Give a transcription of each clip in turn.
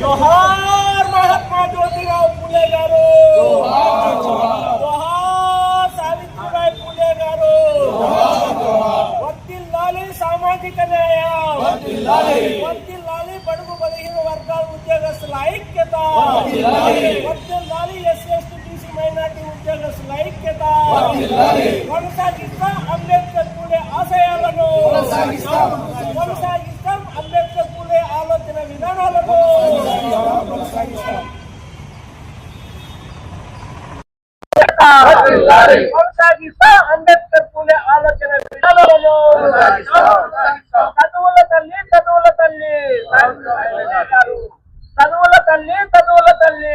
జోహార్ మహాత్మా జ్యోతిరావు పూలే గారు జోహార్ సావిత్రిబాయి పూలే గారు వర్తిల్లాలి సామాజిక న్యాయం వర్తిల్లాలి బడుగు బలహీన వర్గాల ఉద్యోగస్తుల ఐక్యత వర్తిల్లాలి ఎస్సీ ఎస్టీ బీసీ మైనార్టీ ఉద్యోగస్తుల ఐక్యత కొనసాగిస్తాం అంబేద్కర్ పూలే ఆశయాలను కొనసాగిస్తాం అంబేద్కర్ పూలే ఆలోచన విధానాలను కొనసాగిస్తాం. అంబేద్కర్ పూలే ఆలోచన విధానాలను చదువుల తల్లి చదువుల తల్లి. చదువుల తల్లి చదువుల తల్లి.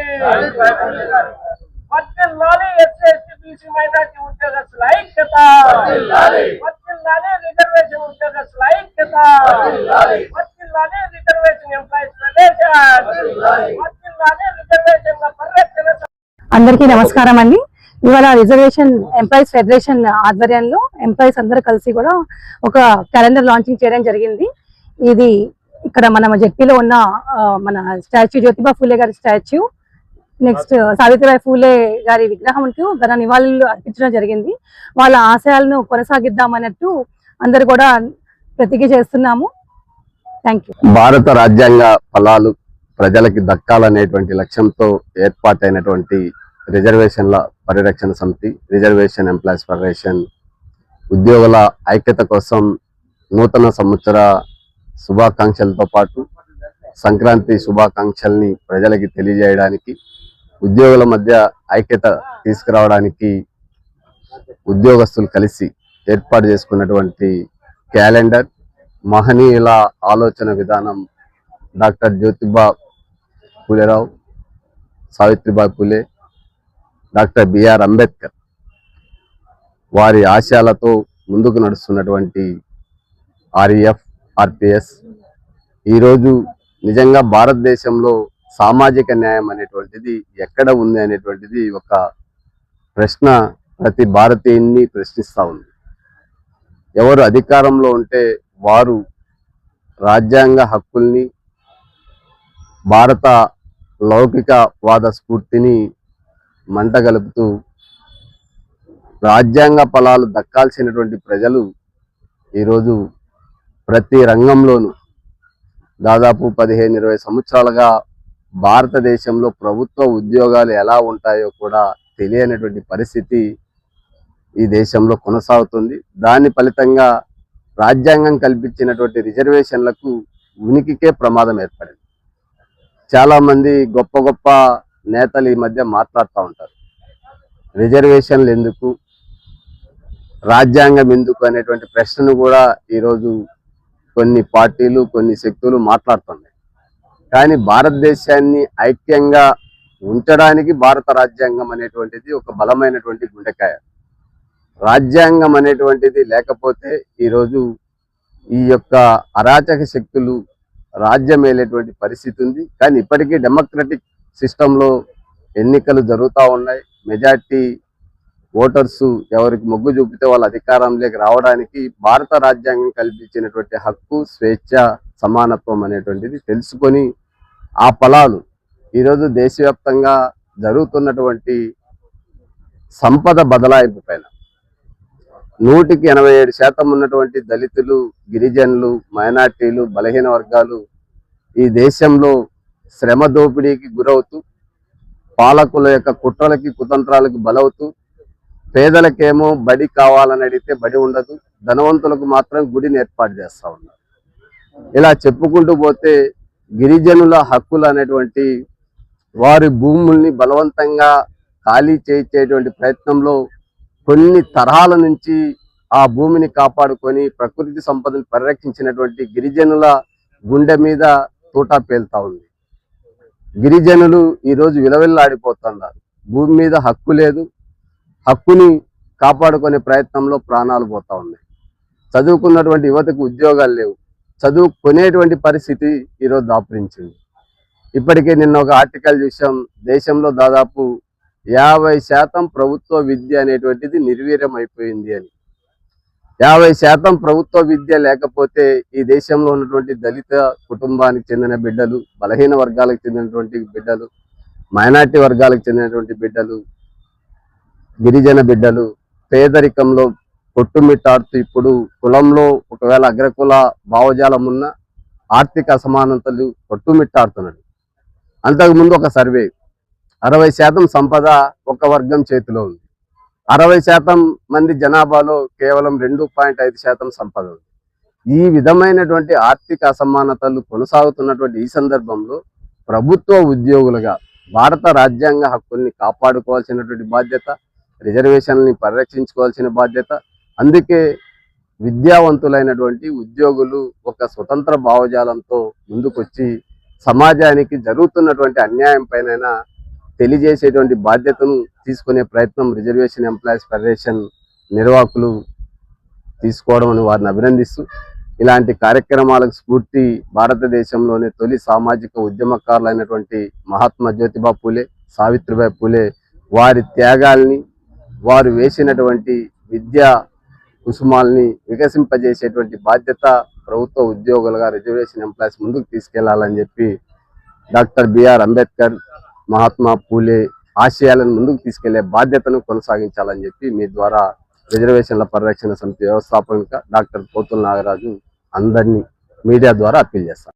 వర్తిల్లాలి ఎస్సీ ఎస్టీ బీసీ మైనార్టీ ఉద్యోగస్తుల ఐక్యత. వర్తిల్లాలి రిజర్వేషన్ ఉద్యోగస్తుల ఐక్యత. వర్తిల్లాలి రిజర్వేషన్ ఎంప్లాయీస్ రిలేషన్ వర్తిల్లాలి రిజర్వేషన్ల పరిరక్షణ అందరికీ నమస్కారం అండి. ఇవాళ రిజర్వేషన్ ఎంప్లాయీస్ ఫెడరేషన్ ఆధ్వర్యంలో ఎంప్లాయీస్ అందరూ కలిసి కూడా ఒక క్యాలెండర్ లాంచింగ్ చేయడం జరిగింది. ఇది ఇక్కడ మన జెడ్పీలో ఉన్న మన స్టాచ్యూ జ్యోతిబా ఫూలే గారి స్టాచ్యూ నెక్స్ట్ సావిత్రిబాయి ఫూలే గారి విగ్రహంకు ఘన నివాళులు అర్పించడం జరిగింది. వాళ్ళ ఆశయాలను కొనసాగిద్దామన్నట్టు అందరు కూడా ప్రతిజ్ఞ చేస్తున్నాము. థ్యాంక్ యూ భారత రాజ్యాంగ ఫలాలు ప్రజలకి దక్కాలనేటువంటి లక్ష్యంతో ఏర్పాటైనటువంటి రిజర్వేషన్ల పరిరక్షణ సమితి రిజర్వేషన్ ఎంప్లాయీస్ ఫెడరేషన్ ఉద్యోగుల ఐక్యత కోసం నూతన సంవత్సర శుభాకాంక్షలతో పాటు సంక్రాంతి శుభాకాంక్షల్ని ప్రజలకి తెలియజేయడానికి ఉద్యోగుల మధ్య ఐక్యత తీసుకురావడానికి ఉద్యోగస్తులు కలిసి ఏర్పాటు చేసుకున్నటువంటి క్యాలెండర్ మహనీయుల ఆలోచన విధానం doctor Jyotiba పూలేరావు Savitribai Phule doctor B R Ambedkar వారి ఆశయాలతో ముందుకు నడుస్తున్నటువంటి ఆర్ఈఎఫ్ ఆర్పిఎస్. ఈరోజు నిజంగా భారతదేశంలో సామాజిక న్యాయం అనేటువంటిది ఎక్కడ ఉంది అనేటువంటిది ఒక ప్రశ్న ప్రతి భారతీయుని ప్రశ్నిస్తూ ఉంది. ఎవరు అధికారంలో ఉంటే వారు రాజ్యాంగ హక్కుల్ని భారత లౌకికవాద స్ఫూర్తిని మంట గలుపుతూ రాజ్యాంగ ఫలాలు దక్కాల్సినటువంటి ప్రజలు ఈరోజు ప్రతి రంగంలోనూ దాదాపు పదిహేను ఇరవై సంవత్సరాలుగా భారతదేశంలో ప్రభుత్వ ఉద్యోగాలు ఎలా ఉంటాయో కూడా తెలియనటువంటి పరిస్థితి ఈ దేశంలో కొనసాగుతుంది. దాని ఫలితంగా రాజ్యాంగం కల్పించినటువంటి రిజర్వేషన్లకు ఉనికికే ప్రమాదం ఏర్పడింది. చాలామంది గొప్ప గొప్ప నేతలు ఈ మధ్య మాట్లాడుతూ ఉంటారు. రిజర్వేషన్లు ఎందుకు? రాజ్యాంగం ఎందుకు అనేటువంటి ప్రశ్నను కూడా ఈరోజు కొన్ని పార్టీలు కొన్ని శక్తులు మాట్లాడుతున్నాయి. కానీ భారతదేశాన్ని ఐక్యంగా ఉంచడానికి భారత రాజ్యాంగం అనేటువంటిది ఒక బలమైనటువంటి గుండెకాయ. రాజ్యాంగం అనేటువంటిది లేకపోతే ఈరోజు ఈ యొక్క అరాచక శక్తులు రాజ్యం పరిస్థితి ఉంది. కానీ ఇప్పటికీ డెమోక్రటిక్ సిస్టంలో ఎన్నికలు జరుగుతూ ఉన్నాయి. మెజార్టీ ఓటర్స్ ఎవరికి మొగ్గు చూపితే వాళ్ళ అధికారంలోకి రావడానికి భారత రాజ్యాంగం కల్పించినటువంటి హక్కు స్వేచ్ఛ సమానత్వం అనేటువంటిది తెలుసుకొని ఆ ఫలాలు ఈరోజు దేశవ్యాప్తంగా జరుగుతున్నటువంటి సంపద బదలాయింపు పైన నూటికి ఎనభై ఏడు శాతం ఉన్నటువంటి దళితులు గిరిజనులు మైనార్టీలు బలహీన వర్గాలు ఈ దేశంలో శ్రమ దోపిడీకి గురవుతూ పాలకుల యొక్క కుట్రలకి కుతంత్రాలకు బలవుతూ పేదలకేమో బడి కావాలని అడిగితే బడి ఉండదు ధనవంతులకు మాత్రం గుడిని ఏర్పాటు చేస్తా ఉన్నారు. ఇలా చెప్పుకుంటూ పోతే గిరిజనుల హక్కులు అనేటువంటి వారి భూముల్ని బలవంతంగా ఖాళీ చేయించేటువంటి ప్రయత్నంలో కొన్ని తరాల నుంచి ఆ భూమిని కాపాడుకొని ప్రకృతి సంపదను పరిరక్షించినటువంటి గిరిజనుల గుండె మీద తూటా పేలుతా ఉంది. గిరిజనులు ఈరోజు విలవిల్లాడిపోతున్నారు. భూమి మీద హక్కు లేదు. హక్కుని కాపాడుకునే ప్రయత్నంలో ప్రాణాలు పోతా ఉన్నాయి. చదువుకున్నటువంటి యువతకు ఉద్యోగాలు లేవు. చదువు కొనేటువంటి పరిస్థితి ఈరోజు దాపురించింది. ఇప్పటికే నిన్న ఒక ఆర్టికల్ చూసాం దేశంలో దాదాపు యాభై శాతం ప్రభుత్వ విద్య అనేటువంటిది నిర్వీర్యం అయిపోయింది అని. యాభై శాతం ప్రభుత్వ విద్య లేకపోతే ఈ దేశంలో ఉన్నటువంటి దళిత కుటుంబానికి చెందిన బిడ్డలు బలహీన వర్గాలకు చెందినటువంటి బిడ్డలు మైనార్టీ వర్గాలకు చెందినటువంటి బిడ్డలు గిరిజన బిడ్డలు పేదరికంలో కొట్టుమిట్టాడుతూ ఇప్పుడు కులంలో ఒకవేళ అగ్రకుల భావజాలం ఉన్న ఆర్థిక అసమానతలు కొట్టుమిట్టాడుతున్నాడు అంతకుముందు ఒక సర్వే అరవై శాతం సంపద ఒక వర్గం చేతిలో ఉంది. అరవై శాతం మంది జనాభాలో కేవలం రెండు పాయింట్ ఐదు శాతం సంపద ఉంది. ఈ విధమైనటువంటి ఆర్థిక అసమానతలు కొనసాగుతున్నటువంటి ఈ సందర్భంలో ప్రభుత్వ ఉద్యోగులుగా భారత రాజ్యాంగ హక్కుల్ని కాపాడుకోవాల్సినటువంటి బాధ్యత రిజర్వేషన్ని పరిరక్షించుకోవాల్సిన బాధ్యత అందుకే విద్యావంతులైనటువంటి ఉద్యోగులు ఒక స్వతంత్ర భావజాలంతో ముందుకొచ్చి సమాజానికి జరుగుతున్నటువంటి అన్యాయం పైన తెలియజేసేటువంటి బాధ్యతను తీసుకునే ప్రయత్నం రిజర్వేషన్ ఎంప్లాయీస్ ఫెడరేషన్ నిర్వాహకులు తీసుకోవడం అని వారిని అభినందిస్తూ ఇలాంటి కార్యక్రమాలకు స్ఫూర్తి భారతదేశంలోని తొలి సామాజిక ఉద్యమకారులైనటువంటి మహాత్మా జ్యోతిబా పూలే సావిత్రిబాయి పూలే వారి త్యాగాల్ని వారు వేసినటువంటి విద్యా కుసుమాల్ని వికసింపజేసేటువంటి బాధ్యత ప్రభుత్వ ఉద్యోగులుగా రిజర్వేషన్ ఎంప్లాయీస్ ముందుకు తీసుకెళ్ళాలని చెప్పి doctor B R Ambedkar Mahatma Phule ఆశయాలను ముందుకు తీసుకెళ్ళే బాధ్యతను కొనసాగించాలని చెప్పి మీ ద్వారా రిజర్వేషన్ల పరిరక్షణ సమితి వ్యవస్థాపక డాక్టర్ పోతుల నాగరాజు అందరినీ మీడియా ద్వారా అప్పీల్ చేస్తాను.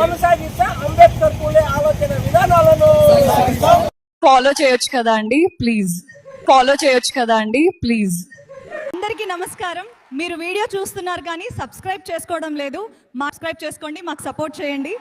కొనసాగిస్తా అంబేద్కర్ పూలే ఆలోచన విధానాలను. ఫాలో చేయొచ్చు కదా అండి ప్లీజ్ ఫాలో చేయొచ్చు కదా అండి ప్లీజ్ అందరికీ నమస్కారం. మీరు వీడియో చూస్తున్నారు కానీ సబ్స్క్రైబ్ చేసుకోవడం లేదు. మా సబ్స్క్రైబ్ చేసుకోండి మాకు సపోర్ట్ చేయండి.